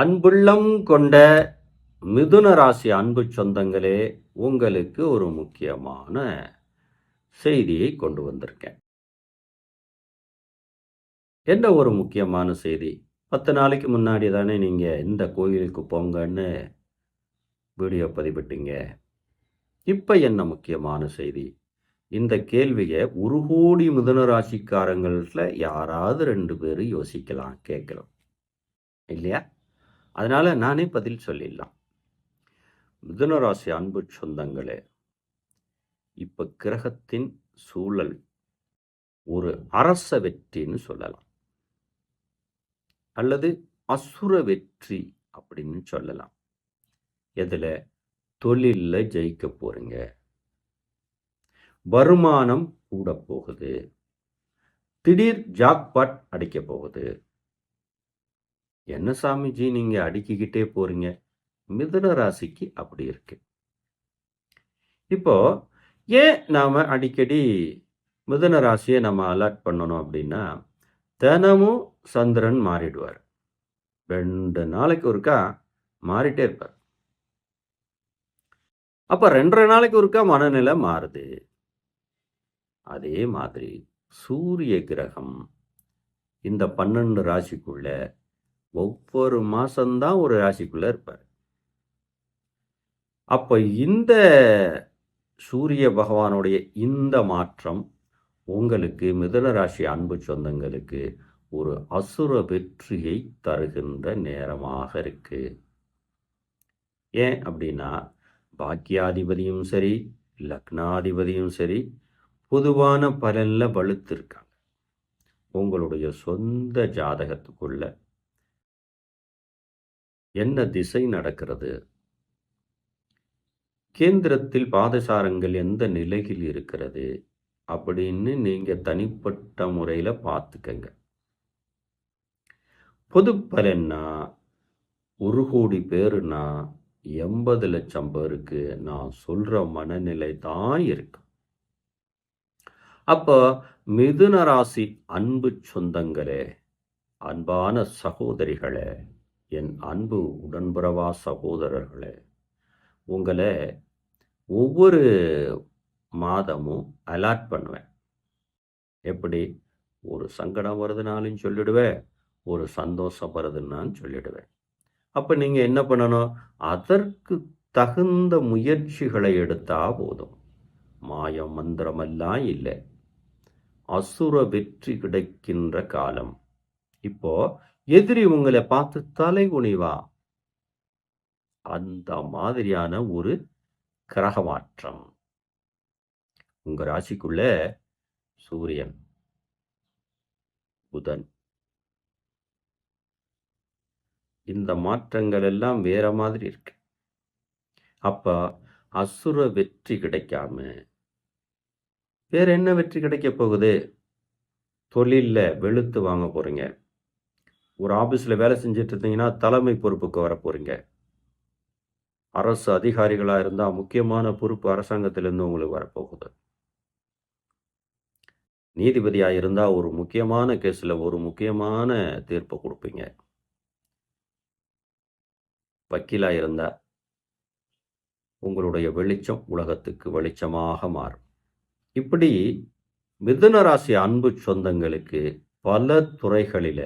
அன்புள்ளம் கொண்ட மிதுன ராசி அன்பு சொந்தங்களே உங்களுக்கு ஒரு முக்கியமான செய்தியை கொண்டு வந்திருக்கேன். என்ன ஒரு முக்கியமான செய்தி? பத்து நாளைக்கு முன்னாடி தானே நீங்கள் இந்த கோயிலுக்கு போங்கன்னு வீடியோ பதிவிட்டீங்க. இப்போ என்ன முக்கியமான செய்தி? இந்த கேள்வியை ஒரு கோடி மிதுன ராசிக்காரங்களில் யாராவது ரெண்டு பேர் யோசிக்கலாம் கேட்கலாம். இல்லையா? அதனால் நானே பதில் சொல்லிடலாம். மிதுன ராசி அன்பு சொந்தங்களே இப்போ கிரகத்தின் சூழல் ஒரு அரச வெற்றின்னு சொல்லலாம். அல்லது அசுர வெற்றி அப்படின்னு சொல்லலாம். எதில்? தொழிலில் ஜெயிக்க போகிறீங்க வருமானம் கூட போகுது. திடீர் ஜாக்பாட் அடிக்க போகுது. என்ன சாமிஜி நீங்க அடுக்கிக்கிட்டே போறீங்க? மிதுன ராசிக்கு அப்படி இருக்கு. இப்போ ஏன் நாம அடிக்கடி மிதுன ராசியை நம்ம அலர்ட் பண்ணணும் அப்படின்னா தினமும் சந்திரன் மாறிடுவார். ரெண்டு நாளைக்கு ஒருக்கா மாறிட்டே இருப்பார். அப்ப ரெண்டரை நாளைக்கு ஒருக்கா மனநிலை மாறுது. அதே மாதிரி சூரிய கிரகம் இந்த பன்னெண்டு ராசிக்குள்ள ஒவ்வொரு மாதந்தான் ஒரு ராசிக்குள்ளே இருப்பார். அப்போ இந்த சூரிய பகவானுடைய இந்த மாற்றம் உங்களுக்கு மிதுன ராசி அன்பு சொந்தங்களுக்கு ஒரு அசுர வெற்றியை தருகின்ற நேரமாக இருக்கு. ஏன் அப்படின்னா பாக்கியாதிபதியும் சரி லக்னாதிபதியும் சரி பொதுவான பலனில் வலுத்திருக்காங்க. உங்களுடைய சொந்த ஜாதகத்துக்குள்ள என்ன திசை நடக்கிறது? கேந்திரத்தில் பாதசாரங்கள் எந்த நிலையில் இருக்கிறது? அப்படின்னு நீங்க தனிப்பட்ட முறையில பார்த்துக்கங்க. பொது பலன்னா ஒரு கோடி பேருனா எண்பது லட்சம் பேருக்கு நான் சொல்ற மனநிலை தான் இருக்கு. அப்போ மிதுன ராசி அன்பு சொந்தங்களே அன்பான சகோதரிகளே என் அன்பு உடன்புறவா சகோதரர்களே உங்களை ஒவ்வொரு மாதமும் அலாட் பண்ணுவேன். எப்படி? ஒரு சங்கடம் வருதுனாலும் சொல்லிடுவேன் ஒரு சந்தோஷம் வருதுன்னாலும் சொல்லிடுவேன். அப்போ நீங்கள் என்ன பண்ணணும்? அதற்கு தகுந்த முயற்சிகளை எடுத்தா போதும். மாயம் மந்திரமெல்லாம் இல்லை. அசுர வெற்றி கிடைக்கின்ற காலம். இப்போ எதிரி உங்களை பார்த்து தலை குனிவா. அந்த மாதிரியான ஒரு கிரக மாற்றம் உங்க ராசிக்குள்ள சூரியன் புதன். இந்த மாற்றங்கள் எல்லாம் வேற மாதிரி இருக்கு. அப்ப அசுர வெற்றி கிடைக்காம வேற என்ன வெற்றி கிடைக்க போகுது? தொழிலில் வெளுத்து வாங்க போறீங்க. ஒரு ஆஃபீஸில் வேலை செஞ்சுட்டு இருந்தீங்கன்னா தலைமை பொறுப்புக்கு வர அரசு அதிகாரிகளாக இருந்தால் முக்கியமான பொறுப்பு அரசாங்கத்திலிருந்து உங்களுக்கு வரப்போகுது. நீதிபதியாக இருந்தால் ஒரு முக்கியமான கேஸில் ஒரு முக்கியமான தீர்ப்பை கொடுப்பீங்க. வக்கீலாக இருந்தால் உங்களுடைய வெளிச்சம் உலகத்துக்கு வெளிச்சமாக மாறும். இப்படி மிதுன ராசி அன்பு சொந்தங்களுக்கு பல துறைகளில்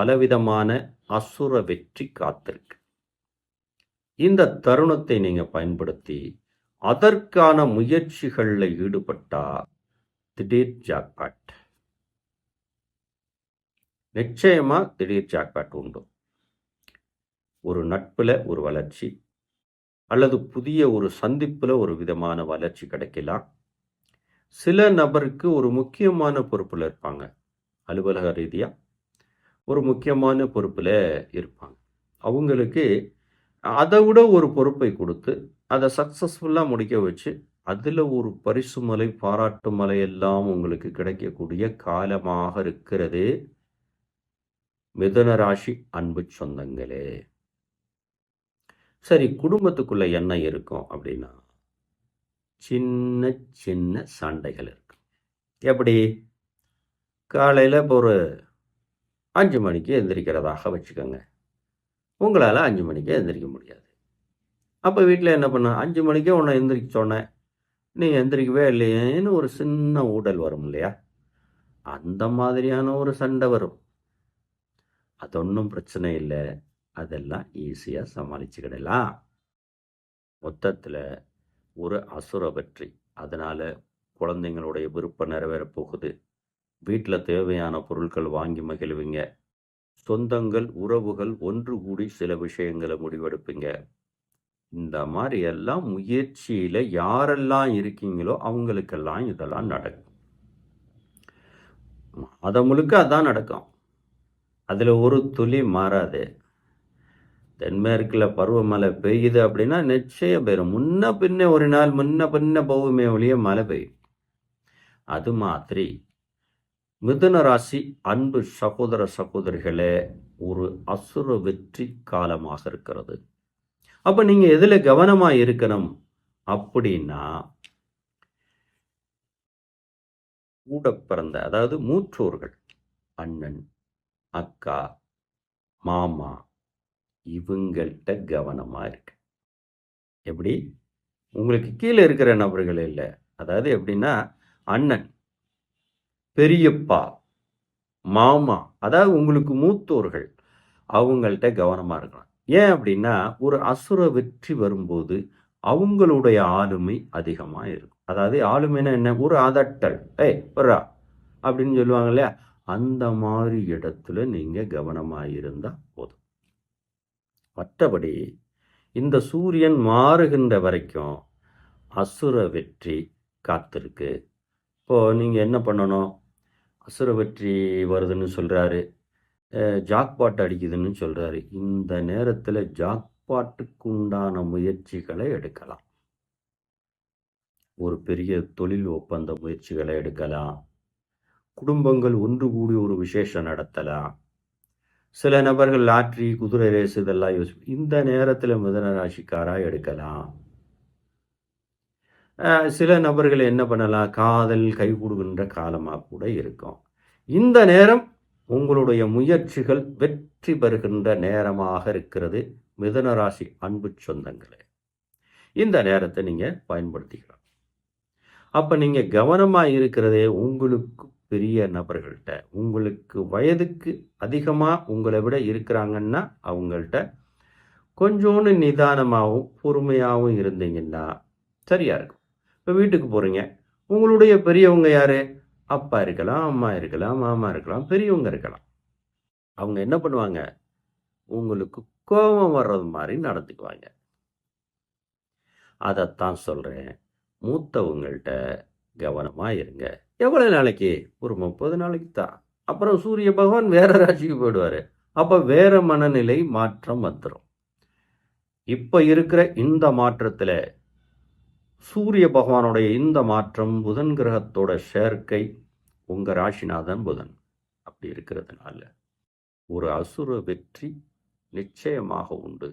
பலவிதமான அசுர வெற்றி காத்திருக்கு. இந்த தருணத்தை நீங்க பயன்படுத்தி அதற்கான முயற்சிகளில் ஈடுபட்டா திடீர் ஜாக்பாட். நிச்சயமா திடீர் ஜாக்பாட் உண்டு. ஒரு நட்புல ஒரு வளர்ச்சி அல்லது புதிய ஒரு சந்திப்புல ஒரு விதமான வளர்ச்சி கிடைக்கலாம். சில நபருக்கு ஒரு முக்கியமான பொறுப்புல இருப்பாங்க அலுவலக ரீதியாக ஒரு முக்கியமான பொறுப்பில் இருப்பாங்க. அவங்களுக்கு அதை விட ஒரு பொறுப்பை கொடுத்து அதை சக்சஸ்ஃபுல்லாக முடிக்க வச்சு அதில் ஒரு பரிசு மலை பாராட்டு மலை எல்லாம் உங்களுக்கு கிடைக்கக்கூடிய காலமாக இருக்கிறது. மிதுன ராசி அன்பு சொந்தங்களே. சரி குடும்பத்துக்குள்ள என்ன இருக்கும் அப்படின்னா சின்ன சின்ன சண்டைகள் இருக்கும் எப்படி? காலையில் இப்போ ஒரு அஞ்சு மணிக்கு எந்திரிக்கிறதாக வச்சுக்கோங்க. உங்களால் அஞ்சு மணிக்கு எந்திரிக்க முடியாது. அப்போ வீட்டில் என்ன பண்ண? அஞ்சு மணிக்கே உன்னை எந்திரிக்க சொன்னேன் நீ எந்திரிக்கவே இல்லையேன்னு ஒரு சின்ன ஊடல் வரும் இல்லையா? அந்த மாதிரியான ஒரு சண்டை வரும். அது ஒன்றும் பிரச்சனை இல்லை. அதெல்லாம் ஈஸியாக சமாளிச்சுக்கிடலாம். மொத்தத்தில் ஒரு அசுர வெற்றி. அதனால் குழந்தைங்களுடைய விருப்பம் நிறைவேறப் போகுது. வீட்டில் தேவையான பொருட்கள் வாங்கி மகிழ்வீங்க. சொந்தங்கள் உறவுகள் ஒன்று கூடி சில விஷயங்களை முடிவெடுப்பீங்க. இந்த மாதிரி எல்லாம் முயற்சியில் யாரெல்லாம் இருக்கீங்களோ அவங்களுக்கெல்லாம் இதெல்லாம் நடக்கும். அதை முழுக்க அதான் நடக்கும். அதில் ஒரு துளி மாறாது. தென்மேற்கில் பருவமழை பெய்யுது அப்படின்னா நிச்சயம் பெயரும் முன்ன பின்ன ஒரு நாள் முன்ன பின்ன போகுமே ஒழிய மழை பெய்யும். அது மாதிரி மிதுன ராசி அன்பு சகோதர சகோதரிகளே ஒரு அசுர வெற்றி காலமாக இருக்கிறது. அப்ப நீங்க எதுல கவனமா இருக்கணும் அப்படின்னா கூட பிறந்த அதாவது மூற்றோர்கள் அண்ணன் அக்கா மாமா இவங்கள்ட்ட கவனமா இருக்கு. எப்படி? உங்களுக்கு கீழே இருக்கிற நபர்கள் இல்லை. அதாவது எப்படின்னா அண்ணன். பெரியப்பா மாமா அதாவது உங்களுக்கு மூத்தோர்கள் அவங்கள்ட்ட கவனமாக இருக்கலாம் ஏன் அப்படின்னா ஒரு அசுர வெற்றி வரும்போது அவங்களுடைய ஆளுமை அதிகமாக இருக்கும். அதாவது ஆளுமைன்னா என்ன? ஒரு அதட்டல். ஏய் வர்றா அப்படின்னு சொல்லுவாங்க இல்லையா? அந்த மாதிரி இடத்துல நீங்கள் கவனமாக இருந்தால் போதும். மற்றபடி இந்த சூரியன் மாறுகின்ற வரைக்கும் அசுர வெற்றி காத்திருக்கு. இப்போது நீங்கள் என்ன பண்ணணும்? அசுர வெற்றி வருதுன்னு சொல்கிறாரு ஜாக்பாட் அடிக்குதுன்னு சொல்கிறாரு இந்த நேரத்தில் ஜாக்பாட்டுக்கு உண்டான முயற்சிகளை எடுக்கலாம். ஒரு பெரிய தொழில் ஒப்பந்த முயற்சிகளை எடுக்கலாம். குடும்பங்கள் ஒன்று கூடி ஒரு விசேஷம் நடத்தலாம். சில நபர்கள் லாட்ரி குதிரை ரேஸ் இதெல்லாம் யோசி இந்த நேரத்தில் மிதன ராசிக்காராக எடுக்கலாம். சில நபர்கள் என்ன பண்ணலாம்? காதல் கை கொடுக்கின்ற காலமாக கூட இருக்கும். இந்த நேரம் உங்களுடைய முயற்சிகள் வெற்றி பெறுகின்ற நேரமாக இருக்கிறது. மிதனராசி அன்பு சொந்தங்களே. இந்த நேரத்தை நீங்கள் பயன்படுத்திக்கலாம். அப்போ நீங்கள் கவனமாக இருக்கிறதே உங்களுக்கு பெரிய நபர்கள்ட்ட. உங்களுக்கு வயதுக்கு அதிகமாக உங்களை விட இருக்கிறாங்கன்னா அவங்கள்ட்ட கொஞ்சோண்டு நிதானமாகவும் பொறுமையாகவும் இருந்தீங்கன்னா சரியாக இருக்கும். இப்போ வீட்டுக்கு போகிறீங்க உங்களுடைய பெரியவங்க யார்? அப்பா இருக்கலாம் அம்மா இருக்கலாம் மாமா இருக்கலாம் பெரியவங்க இருக்கலாம். அவங்க என்ன பண்ணுவாங்க? உங்களுக்கு கோபம் வர்றது மாதிரி நடந்துக்குவாங்க அதைத்தான் சொல்கிறேன் மூத்தவங்கள்ட்ட கவனமாக இருங்க. எவ்வளோ நாளைக்கு? ஒரு முப்பது நாளைக்கு தான். அப்புறம் சூரிய பகவான் வேற ராசிக்கு போயிடுவார். அப்போ வேற மனநிலை மாற்றம் வந்துடும் இப்போ இருக்கிற இந்த மாற்றத்தில் சூரிய பகவானுடைய இந்த மாற்றம் புதன் கிரகத்தோட சேர்க்கை உங்கள் ராசிநாதன் புதன். அப்படி இருக்கிறதுனால ஒரு அசுர வெற்றி நிச்சயமாக உண்டு.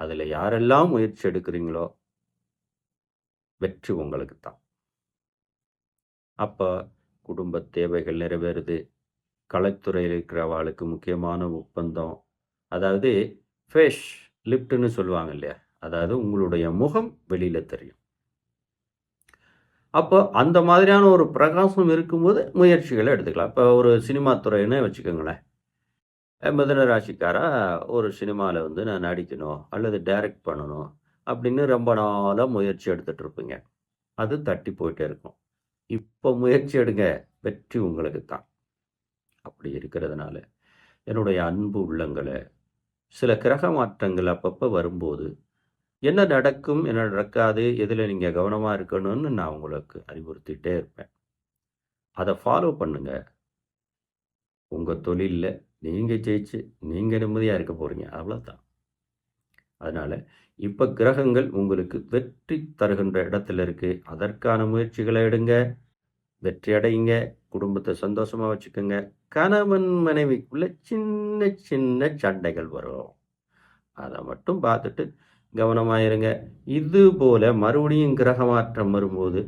அதில் யாரெல்லாம் முயற்சி எடுக்கிறீங்களோ வெற்றி உங்களுக்கு தான் அப்போ குடும்ப தேவைகள் நிறைவேறுது. கலைத்துறையில் இருக்கிறவாளுக்கு முக்கியமான ஒப்பந்தம். அதாவது ஃபேஷ் லிப்ட்னு சொல்லுவாங்க இல்லையா? அதாவது உங்களுடைய முகம் வெளியில் தெரியும். அப்போ அந்த மாதிரியான ஒரு பிரகாசம் இருக்கும்போது முயற்சிகளை எடுத்துக்கலாம். இப்போ ஒரு சினிமா துறைன்னு வச்சுக்கோங்களேன். மிதன ராசிக்காரா ஒரு சினிமாவில் வந்து நான் நடிக்கணும் அல்லது டைரக்ட் பண்ணணும் அப்படின்னு ரொம்ப நாளாக முயற்சி எடுத்துகிட்டு இருப்பீங்க. அது தட்டி போயிட்டே இருக்கும். இப்போ முயற்சி எடுங்க. வெற்றி உங்களுக்கு தான். அப்படி இருக்கிறதுனால என்னுடைய அன்பு உள்ளங்களை சில கிரக மாற்றங்கள் அப்பப்போ வரும்போது என்ன நடக்கும் என்ன நடக்காது எதில் நீங்கள் கவனமாக இருக்கணும்னு நான் உங்களுக்கு அறிவுறுத்திட்டே இருப்பேன். அதை ஃபாலோ பண்ணுங்க. உங்கள் தொழிலில் நீங்கள் ஜெயிச்சு நீங்கள் நிம்மதியாக இருக்க போகிறீங்க அவ்வளோதான் அதனால் இப்போ கிரகங்கள் உங்களுக்கு வெற்றி தருகின்ற இடத்துல இருக்குது அதற்கான முயற்சிகளை எடுங்க. வெற்றி அடையுங்க. குடும்பத்தை சந்தோஷமாக வச்சுக்கோங்க. கணவன் மனைவிக்குள்ள சின்ன சின்ன சண்டைகள் வரும். அதை மட்டும் பார்த்துட்டு கவனமாக இருங்க இது போல மறுபடியும் கிரக மாற்றம் வரும்போது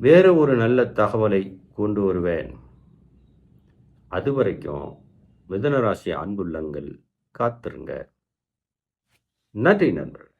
வேறு ஒரு நல்ல தகவலை கொண்டு வருவேன். அது வரைக்கும் மிதனராசி அன்புள்ளங்கள் காத்திருங்க. நன்றி நண்பர்கள்.